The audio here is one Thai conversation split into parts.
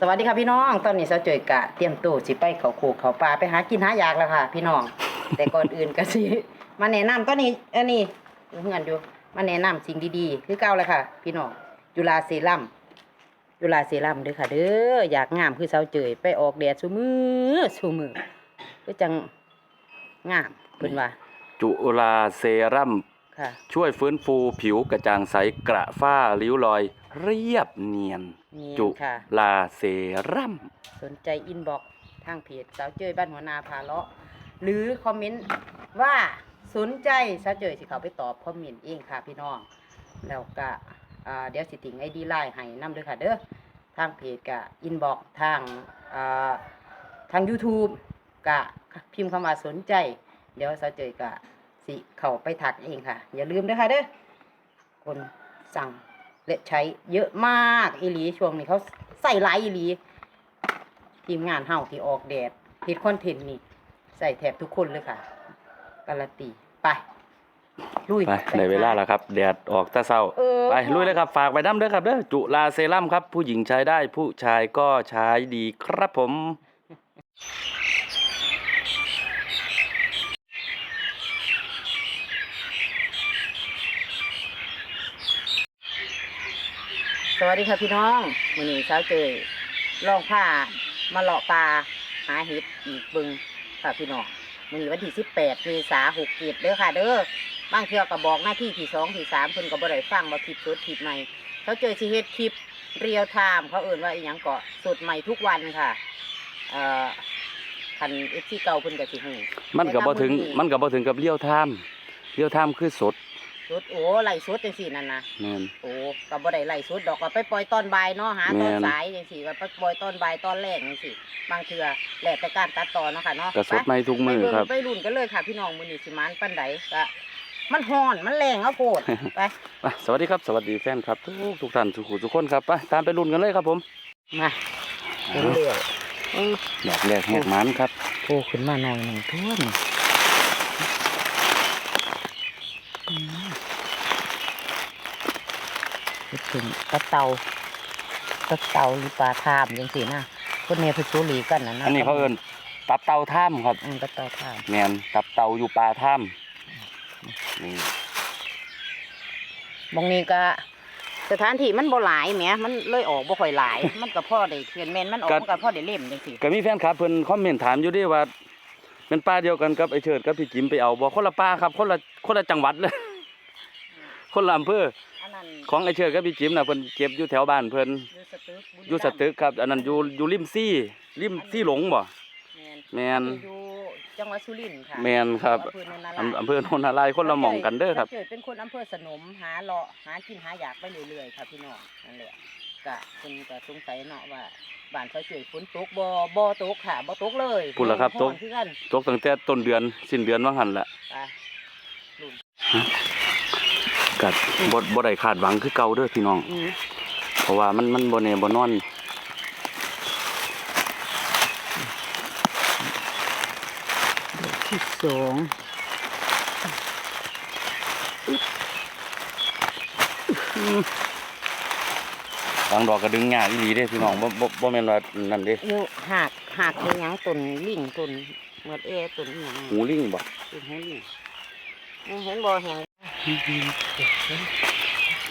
สวัสดีค่ะพี่น้องตอนนี้เสาเจยกะเตรียมตู้สิไปเขาโคกเขาปลาไปหากินหายากแล้วค่ะ พี่น้อง แต่ก่อนอื่นก็สิมาแนะนำตอนนี้อันนี้เงินอยู่มาแนะนำสิ่งดีๆ คือเก่าเลยค่ะ พี่น้องจุฬาเซรั่มจุฬาเซรั่มเด้อค่ะเด้ออยากงามคือเสาเจยไปออกแดดซุมือซุมือก็จังงามเพิ่นว่าจุลาเซรั่มค่ะ ช่วยฟื้นฟูผิวกระจ่างใสกระฝ้าริ้วรอย เรียบเนียน นี่จุค่ะ ลาเซรั่ม สนใจอินบ็อกทางเพจสาวเจยบ้านหัวนาพาเลาะ หรือคอมเมนต์ว่าสนใจสาวเจยสิเขาไปตอบคอมเมนต์เองค่ะพี่น้อง แล้วก็อ่าเดี๋ยวสิติงไอดีไลน์ให้นำด้วยค่ะเด้อทางเพจกะอินบ็อกทางอ่าทาง YouTube กะพิมพ์คำว่าสนใจ เดี๋ยวสาวเจยกะสิเข้าไปถักเองค่ะ อย่าลืมด้วยค่ะเด้อคนสั่ง และใช้เยอะมากอีหลีช่วงนี้เขาใส่หลายอีหลี ทีมงานเฮาที่ออกแดดเฮ็ดคอนเทนต์นี่ ใส่แทบทุกคนเลยค่ะการันตีไปลุยไปได้เวลาแล้วครับแดดออกตะเศร้าเออไปลุยเลยครับฝากไปน้ำเด้อครับเด้อจุลาเซรั่มครับ ผู้หญิงใช้ได้ผู้ชายก็ใช้ดีครับผม วัสดีค่ะพี่น้องมื้อนี้เช้าเจยลองผ้ามาเลาะปลาหาเห็ดอีกเบึงค่ะพี่น้องมื้อนี้วันที่18เมษายน67เด้อค่ะ เด้อบางเทื่อก็บอกหน้าที่ที่สองที่สามเพิ่นก็บ่ได้ฟังว่าคลิปสดคลิปใหม่เช้าเจยสิเฮ็ดคลิปเรียลไทม์เขาเอิ่นว่าอีหยังก็สดใหม่ทุกวันค่ะเอ่อคัน FC เก่าเพิ่นก็สิฮู้มันก็บ่ถึงแต่ตามมื้อนี้มันก็บ่ถึงกับเลี้ยวไทม์เลี้ยวไทม์คือสด สุดโอ้ไล่สุดจังสี่นั่นนะแม่น โอ้ก็บ่ได้ไล่สุดดอกก็ไปปล่อยตอนบ่ายเนาะหาตอนแม่น สายจังสี่ก็ไปปล่อยตอนบ่ายตอนแรกจังสี่ บางเทื่อแล้วแต่การตัดต่อเนาะค่ะเนาะก็สดใหม่ทุกมือไปเงครับ ไปรุ่นกันเลยค่ะพี่น้องมื้อนี้สิมานปานใดก็มันฮ้อนมันแรงเอาโพด ไปไปสวัสดีครับสวัสดีแฟนครับทุกทุกท่านทุกผู้ทุกคนครับไปตามไปลุ้นกันเลยครับผมมาเรื่อยๆเออดอกแรกแหกหมันครับโผล่ขึ้นมาหน่อยหนึ่งท่วนอืม คิดถึงตะเตาตะเตาหรือปลาทามจังสี่นะคนเนี่ยเพิ่นสูหลีกันนะนะอันนี้เขาเอิ้นตับเตาถ้ำครับอืมตะเตาทามแมนตับเตาอยู่ปลาถ้ำนี่บางนี้ก็สถานที่มันบ่หลายแหมมันเลยออกบ่ค่อยหลาย มันก็พอได้เขียนแม่นมันออกมันก็พอได้เล่มจังซี่ก็มีแฟนคลับเพิ่นคอมเมนต์ถามอยู่เดิว่าเป็นป้าเดียวกันกับไอ้เฉิดกับพี่จิมไปเอาบ่คนละป้าครับคนละคนละจังหวัดเลย คนละอำเภอ อันนั้นของไอ้เฉิดกับพี่จิมน่ะเพิ่นเก็บอยู่แถวบ้านเพิ่นอยู่สตึกบุรีอยู่สตึกครับ อันนั้นอยู่อยู่ริมซี่ริมซี่หลงบ่แม่นแม่นอยู่จังหวัดสุรินทร์ค่ะแม่นครับอำเภอโนนนาอำรายอำเภอโนนนารายณ์คนละหม่องกันเด้อครับ เกิดเป็นคนอำเภอสนมหาเลาะหากินหาอยากไปเรื่อยๆค่ะพี่น้องนั่นแหละกะคุณก็สงสัยเนาะว่าบ้านเขาเจอฝนตกบ่บ่ตกค่ะบ่ตกเลยพูดแล้วครับฮ้อนตกคือกันตกตั้งแต่ต้นเดือนสิ้นเดือนว่าหั่นแหละ ไปลุงก็บ่บ่ได้คาดหวังคือเก่าเด้อพี่น้องอืมเพราะว่ามันมันบ่แน่บ่นอนที่สองบางดอกก็ดึงยากอีหลีเด้พี่น้องบ่บ่บ่แม่นว่านั่นเด้อยู่หากหากเป็นหยังต้นลิงต้นเมื่อเอต้นอิหยังหูลิงบ่ต้นหูลิงเห็นบ่แหง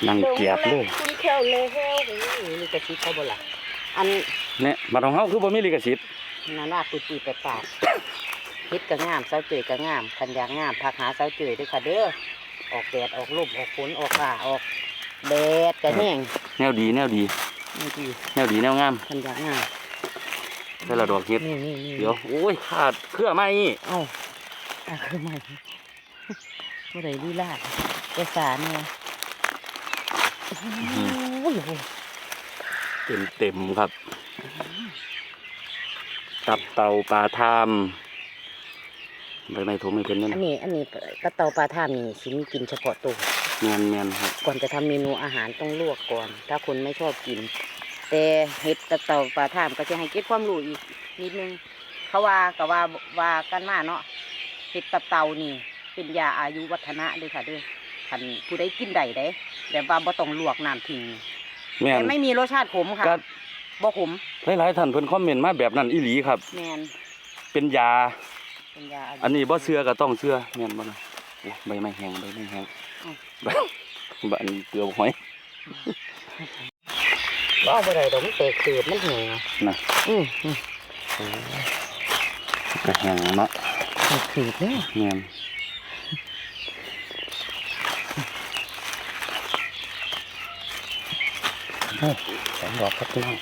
นั่งเกียบเลยคุณแควเลยแควเลยนี่กระชิบเขาบ่ล่ะอันเนี่ยมาของเฮาคือบ่มีลิขสิทธิ์นั่นว่าปุตีแปดปากเฮ็ดก็งามเสาเจยก็งามคันอยากงามพักหาเสาเจยด้วยค่ะเด้อออกแดดออกลมออกฝนออกฟ้าออกแดดก็แห้งแนวดีแนวดีนี่ดีแนวดีแนวงามคันอยากงามแต่ละดอกเฮ็ดนี่นี่นี่เดี๋ยวโอ้ยขาดเครือไม้เอ้าอะคือใหม่ เมื่อไรลีลาดจะสาเนี่ยโอ้ยโอ้ยเต็มเต็มๆครับ ตับเต่าปลาทามใบไม้ทมไม่เป็นนั่นอันนี้ อันนี้กระเตาปลาท่ามนี่สิมีกินเฉพาะตัวแมนแมนครับ ก่อนจะทำเมนูอาหารต้องลวกก่อน ถ้าคนไม่ชอบกิน แต่เห็ดกระเตาปลาท่ามก็จะให้เก็บความรู้อีกนิดนึงเขาว่าก็ว่าว่ากันมาเนาะเห็ดกระเตานี่ เป็นยาอายุวัฒนะเลยค่ะเด้วยคันผู้ใดกินได้ได้แบบว่าบ่ต้องลวกน้ำทิ้งแมนแต่ไม่มีรสชาติขมค่ะก็บ่ขมหลายๆท่านเพิ่นคอมเมนต์มาแบบนั้นอีหลีครับ แมนเป็นยา เป็นยาอันนี้บ่เชื่อก็ต้องเชื่อแม่นบ่ล่ะโอ้ใบไม้แห้งใบไม้แห้งอืมใบใบอันนี้เกลือบ่หอยบ่เอาบ่ได้ดอกมันเตะเกือบมันแห้งนะอืออือก็แห้งเนาะเตะเกือบเด้อแม่นโอ้ สองดอกครับพี่น้อง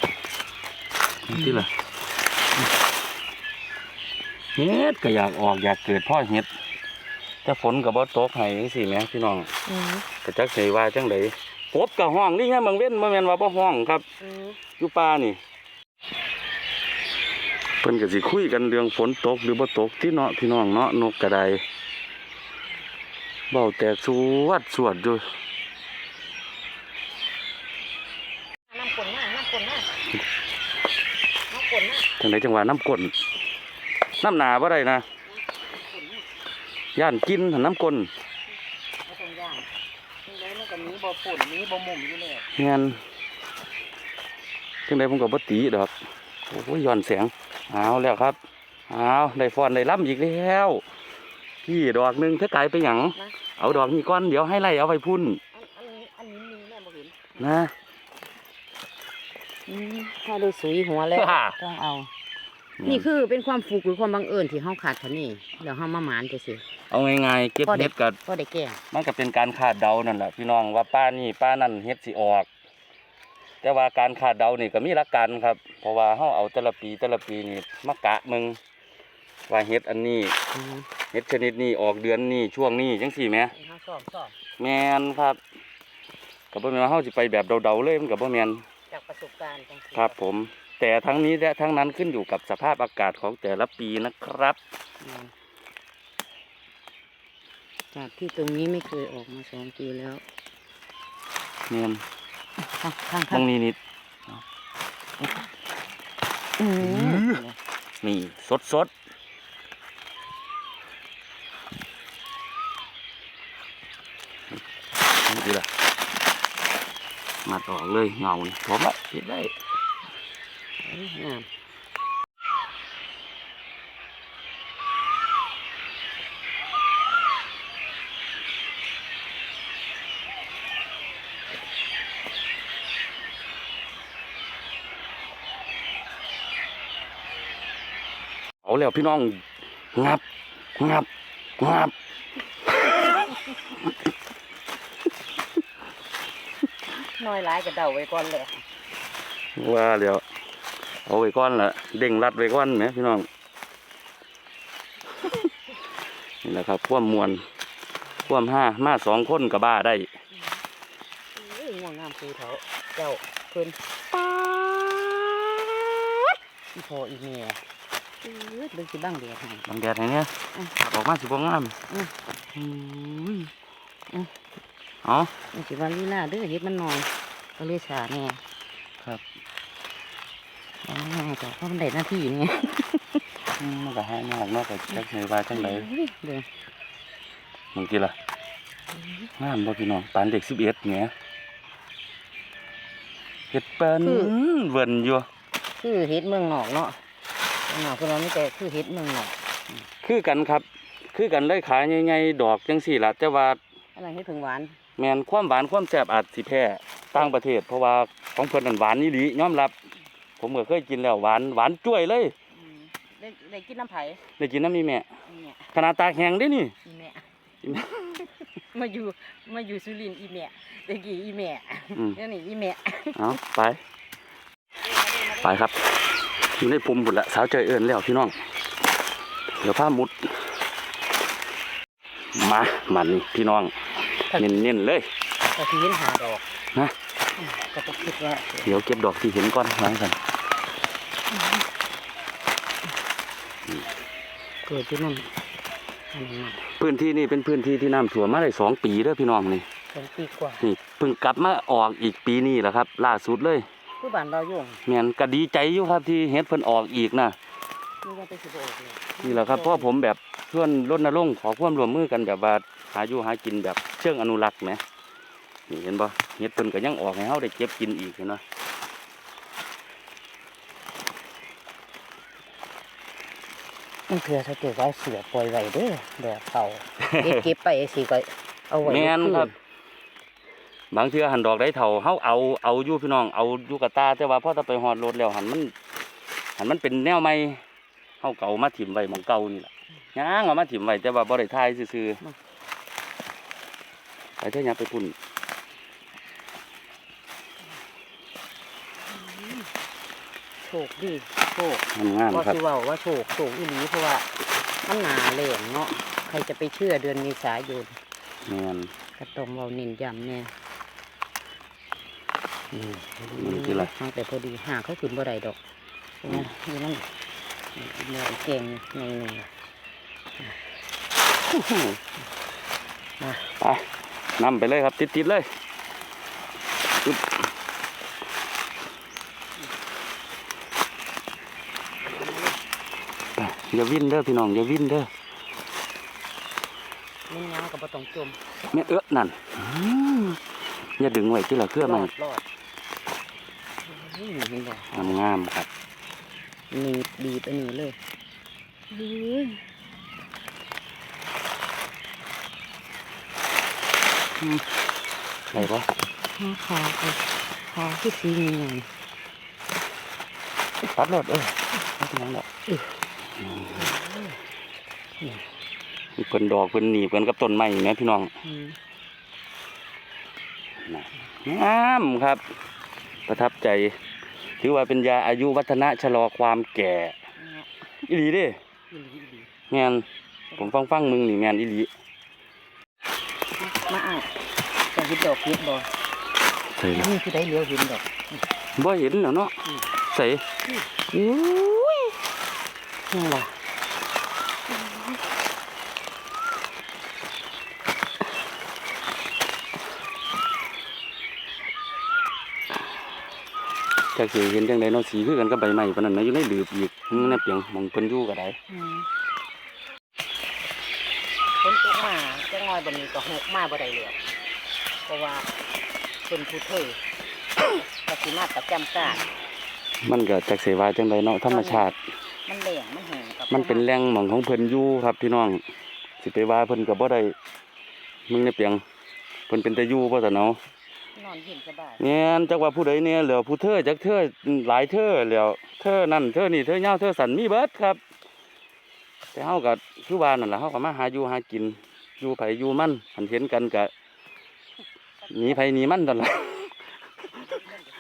นี่ที่ล่ะเฮ็ดก็อยากออกอยากเกิดพ่อเฮ็ดแต่ฝนก็บ่ตกให้จังซี่แหมพี่น้องอือก็จักสิว่าจังไดกบก็ห้องนี่ไงบางเว้นบ่แม่นว่าบ่ห้องครับอืออยู่ป่านี่เพิ่นก็สิคุยกันเรื่องฝนตกหรือบ่ตกที่เนาะพี่น้องเนาะนกกระไดเบ้าแตกสวดสวดอยู่ น้ำกลนมาน้ำกลนมาน้ำกลนมา จังไดจังว่าน้ำก้นน้ำหนาบ่ได้นะย่านกินหันน้ำก้นบ่ต้องย่างนี่เลยมันก็มีบ่ป่นมีบ่หมุมอยู่แล้วเงี้ยจังไดผมก็บ่ตีดอกโอ้ยย้อนแสงเอาแล้วครับเอาได้ฟ้อนได้ล่ำอีกแล้วพี่ดอกหนึงเธอไกลไปหยังนะเอาดอกนี้ก่อนเดี๋ยวให้ไล่เอาไปพุ่นอันอันนี้อันนี้มีแม่บ่เห็นนะอืม ถ้าได้สุยหัวแล้วฮ่าต้องเอา นี่คือเป็นความฟุกหรือความบังเอิญที่เฮาขาดเท่านี้แล้วเฮามาหมานจังซี่เอาง่ายๆเก็บพอได้เห็ดกับก็ได้แก้มันก็เป็นการคาดเดานั่นแหละพี่น้องว่าป้านี่ป้านั่นเฮ็ดสิออก แต่ว่าการคาดเดานี่ก็มีหลักการครับ เพราะว่าเฮาเอาแต่ละปีแต่ละปีนี่มากะมึงว่าเฮ็ดอันนี้อืมเฮ็ดชนิดนี้ออกเดือนนี้ช่วงนี้จังซี่แหมเฮาซ่อมซ่อมแม่นครับก็บ่แม่นว่าเฮาสิไปแบบเดาๆเลยมันก็บ่แม่น จากประสบการณ์จังซี่ครับผม แต่ทั้งนี้และทั้งนั้นขึ้นอยู่กับสภาพอากาศของแต่ละปีนะครับ อืมจากที่ตรงนี้ไม่เคยออกมาสองปีแล้วแม่นข้างข้างตรข้างงนี้นิดอืมนี่สดสดนี่ดีละ มาต่อกเลยเงานี่ผมละเห็นได้งามเอาแล้วพี่น้องงับงับงับ น้อยหลายก็เดาไว้ก่อนเลยว่าเดี๋ยวเอาไว้ก้อนละเด้งรัดไว้ก้อนไหมพี่น้อง นี่แหละครับความมวลความห้ามาสองคนกับบ้าได้เอ้ยง่วงงามคือเถาเจ้าเพิ่นอีพออีเมียเอ้ยเบิ่งสิบ้างเดียวให้บางแดดไหนเนี่ยอืมออกมาสิบ่งามอืม อุ้ยอืมเอานี่สิว่าลีลาเด้อเฮ็ดมันน้อยก็เลยสาแน่ครับเอาง่ายๆจ้ะเพราะมันได้หน้าที่นี่อืมมันก็หายากเนาะก็จักไหนว่าจังไดเฮ้ยเด้อบางทีล่ะงามบ่พี่น้องปานเด็ก11เนี่ยเฮ็ดเปิ้นเวินอยู่คือเฮ็ดเมืองนอกเนาะเมืองนอกคือเรานี่แต่คือเฮ็ดเมืองนอกคือกันครับ คือกันเลยขายใหญ่ๆดอกจังสี่ล่ะแต่ว่าอันนั้นเฮ็ดผึ่งหวาน แม่นความหวานความแซ่บอาจสิแพ้ต่างประเทศ เพราะว่าของเพิ่นนั่นหวานอีหลียอมรับ ผมก็เคยกินแล้วหวานหวานจ้วยเลยอืมได้ได้กินน้ำไผได้กินน้ำมีแม่อีแม่ขนาดตากแห้งได้นี่ อีแม่อีแม่ มาอยู่มาอยู่สุรินทร์อีแม่ตะกี้อีแม่อืมเดี๋ยวนี้อีแม่ เอาไป ไปครับ อยู่ในปุ่มบุดละสาวเจอเอิญแล้วพี่น้อง เดี๋ยวผ้ามุด มามันนี่พี่น้อง เน้นๆเลยก็ที่เห็นหาดอกนะอืมก็ต้องคิดว่าเดี๋ยวเก็บดอกที่เห็นก่อนวางกันเกิดที่นั่นอันนั้นน่ะพื้นที่นี่เป็นพื้นที่ที่น้ำท่วมมาได้สองปีเด้อพี่น้องนี่สองปีกว่านี่เพิ่งกลับมาออกอีกปีนี้แหละครับ ล่าสุดเลยคือบ้านเราโยงแม่นก็ดีใจอยู่ครับที่เฮ็ดเพิ่นออกอีกนะนี่ว่าไปสิบออกเลยนี่แหละครับเพราะผมแบบชวนรณรงค์ขอความร่วมมือกันแบบว่า หาอยู่หากินแบบเชิงอนุรักษ์ไหมนี่เห็นป่เห็ดเพิ่นก็ยังออกให้เฮาได้เก็บกินอีกเห็นบ่มันเพื่อถ้าเกิดว่าเสือปล่อยไว้เด้อเดี๋ยเขาเก็บบไปสิก็เอาไว้แม่นครับ บางเชื่อหันดอกได้เถ่าเฮาเอาเอายู่พี่น้องเอายู่กับตาแต่ว่าพอจะไปหอดรถแล้วหันมันหันมันเป็นแนวใหม่เฮาเก่ามาถิ่มไว้มองเก่านี่แหละย่างเอามาถิ่มไว้แต่ว่าบริไทยซื่อ ไปเถอะหยังไปพุ่นโชคดีโชคงามก็ๆครับสิเว้าว่าโชคโชคอีหลีเพราะว่ามันหนาแรงเนาะใครจะไปเชื่อเดือนเมษายนแม่นก็ต้องเว้าเน้นย้ำแน่อืมมันคืออะไรห่างแต่พอดีห่างเขาขึ้นบ่ได้ดอกนี่นี่มันเนื้อเก่งในหนึ่งมาไป นำไปเลยครับ ติดๆเลยปึ๊บไปอย่าวิ่นเด้อพี่น้องอย่าวิ่นเด้อเล่นน้ำกับบ่ต้องจมแม่เอื้อนั่นอืมอย่าดึงไว้ที่ละเครือรมัอนดรอดนี่เห็นบ่งามๆครับหนีบบีบอันนี้เลยเฮ้ย ได้ปะขาขาเอาขาที่สีเงินตัดรถเออไม่เป็นไรหรอกเพิ่นดอกเพิ่นหนีบกันกับต้นไม้แม่พี่น้องอืมงามครับ ประทับใจ ถือว่าเป็นยาอายุวัฒนะชะลอความแก่อีหลีเด้อีหลีอีหลีแมนผมฟังฟังๆมึงนี่แมนอีหลี มาอะจะเห็นดอกเห็ดบ่ใส่ละนี่คือได้เหลียวเห็นดอกบ่เห็นแล้วเนาะอืมใส่อุ้ยนี่ล่ะจากสิเห็นจังไดเนาะสีคือกันกับใบไม้ปานนั้นนะอยู่ในหลืบอีกมึงในเปียงหมองเพิ่นอยู่ก็ได้อืม ฝนตกมาจะงอยบนนี้ก็หกมาบ่ได้เลยเพราะว่าเป็นผู้เฒ่ก็สิมาประจำการมันก็จักสิว่าจังไดเนาะธรรมชาติ มันแหลงมันแห้งกับมันเป็นแหล่งหม่องของเพิ่นอยู่ครับพี่น้อง สิไปว่าเพิ่นก็บ่ได้มึงในเปียงเพิ่นเป็นแต่อยู่บ่ซั่นเนาะนอนเย็นสบายแม่นจักว่าผู้ใดเนี่ยเหลือผู้เธอจักเธอหลายเธอแล้วเธอนั่นเธอนี่เธอยาวเธอสันมีเบิดครับ แต่เฮาก็คือว่านั่นแหละเฮาก็มาหาอยู่หากิน อยู่ไผอยู่มั่นหันเห็นกันก็หนีไผหนีมันนั่นละ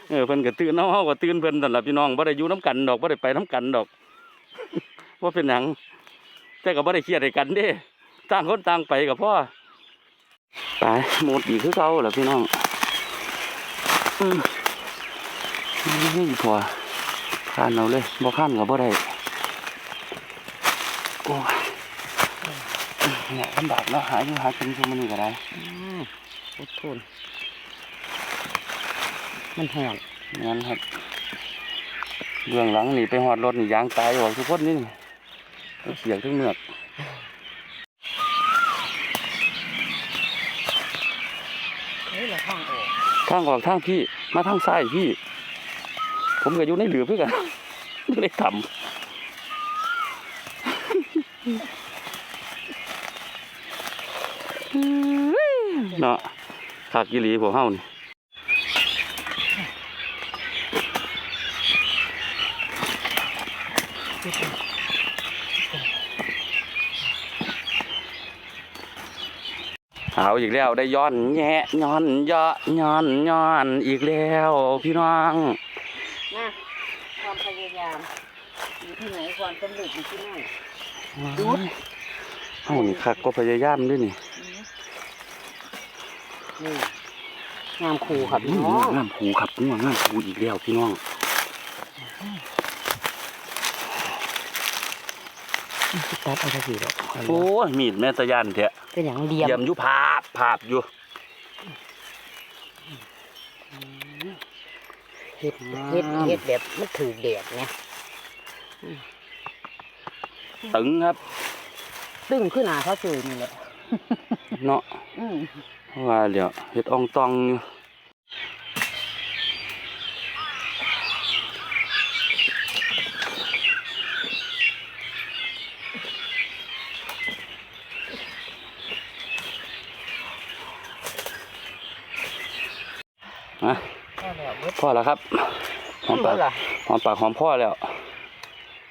เออเพิ่นก็ตื่นเฮาเฮาก็ตื่นเพิ่นนั่นละพี่น้องบ่ได้อยู่นํกันดอกบ่ได้ไปนํกันดอกว่าเป็นหยัง แต่ก็บ่ได้เครียดให้กันเด้ต่างคนต่างไปก็พอไปหมดอีกคือเก่าล่ะพี่น้องอืมนี่พอข้านเอาเลยบ่ข้านก็บ่ได้ อ้ยเนี่ยลำบากเนาะหาอยู่หากินซุมื้อนี้ก็ได้อืมอดทนมันแห้งงั้นครับเบื้องหลังนี่ไปหอดรถนี่ยางตายออกทุกคนนี่นี่ทั้งเสียงทั้งเมือกเฮ้ยละข้างออกทางออกทางพี่มาทางซ้ายพี่ ผมก็อยู่ในเหลือเพื่อกันอยู่ในถ้ำ เนาะขากกิลีพวกเฮานี่เอาอีกแล้วได้ย้อนแย่ย้อนเยะย้อนย้อนอีกแล้วพี่น้องนะความพยายามอยู่ที่ไหนความสำเร็จอยู่ที่นั่น ดูดเฮานี่คักก็พยายามด้วยนี่นี่งามคูครับอืพี่มน้องงามผูครับงัวงามผูอีกแล้วพี่น้องตัดเอาไปสิดอกโอ้ยมีดแม่ตะยานเถอะเป็นอย่างเดียมเยี่ยมอยู่ภาพภาพอยู่เฮ็ดเฮ็ดเฮ็ดแบบมันถือแดดไง ตึงครับ ตึงขึ้นหนาเขาสื่อนี่แหละเนาะว่าเดี๋ยวเห็ดอองตองนะพ่อแล้วครับหอมปากหอมปากหอมพ่อแล้ว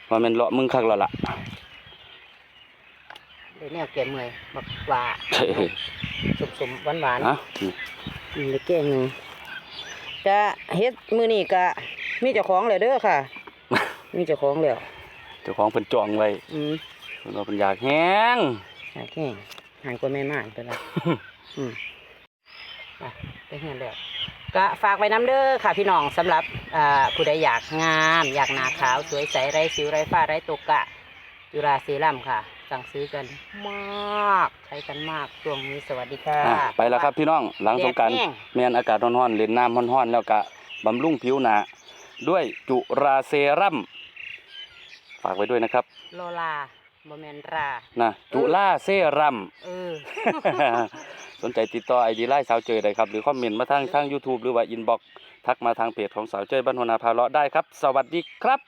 ว่ามันเลาะมึงคักแล้วล่ะ เดี๋ยวแนวเก็บเมื่อยบักว่าเฮ้ยสมๆหวานๆฮะนี่อืมเก่งหนึ่งจะเฮ็ดมือนี่ก็มีเจ้าของเลยเด้อค่ะ มีเจ้าของแล้วเจ้าของเพิ่นจองไว้อืมเพิ่นว่าเพิ่นอยากแห้งโอเคหายกว่าแม่ม่านไปแล้วอืมไปไปเฮือนแล้วก็ฝากไว้น้ำเด้อค่ะพี่น้องสำหรับอ่าผู้ใดอยากงาม อยากหน้าขาวสวยใสไร้สิวไร้ฝ้าไร้ตกกะจุราเซรั่มค่ะ สั่งซื้อกันมาก ใช้กันมากช่วงนี้สวัสดีค่ะ อะไปแล้วครับพี่น้องหลังสงกรารแดดแห้ง แม่นอากาศร้อนๆเล่นน้ำร้อนๆแล้วก็บำรุงผิวหนาด้วยจุราเซรั่มฝากไว้ด้วยนะครับโลลาโมเมนรานะจุราเซรั่ม เออ สนใจติดต่อไอดีไลน์สาวเจยได้ครับ หรือคอมเมนต์มาทางทาง YouTube หรือว่าอินบ็อกทักมาทางเพจของสาวเจยบ้านหัวนาพาเลาะได้ครับ สวัสดีครับ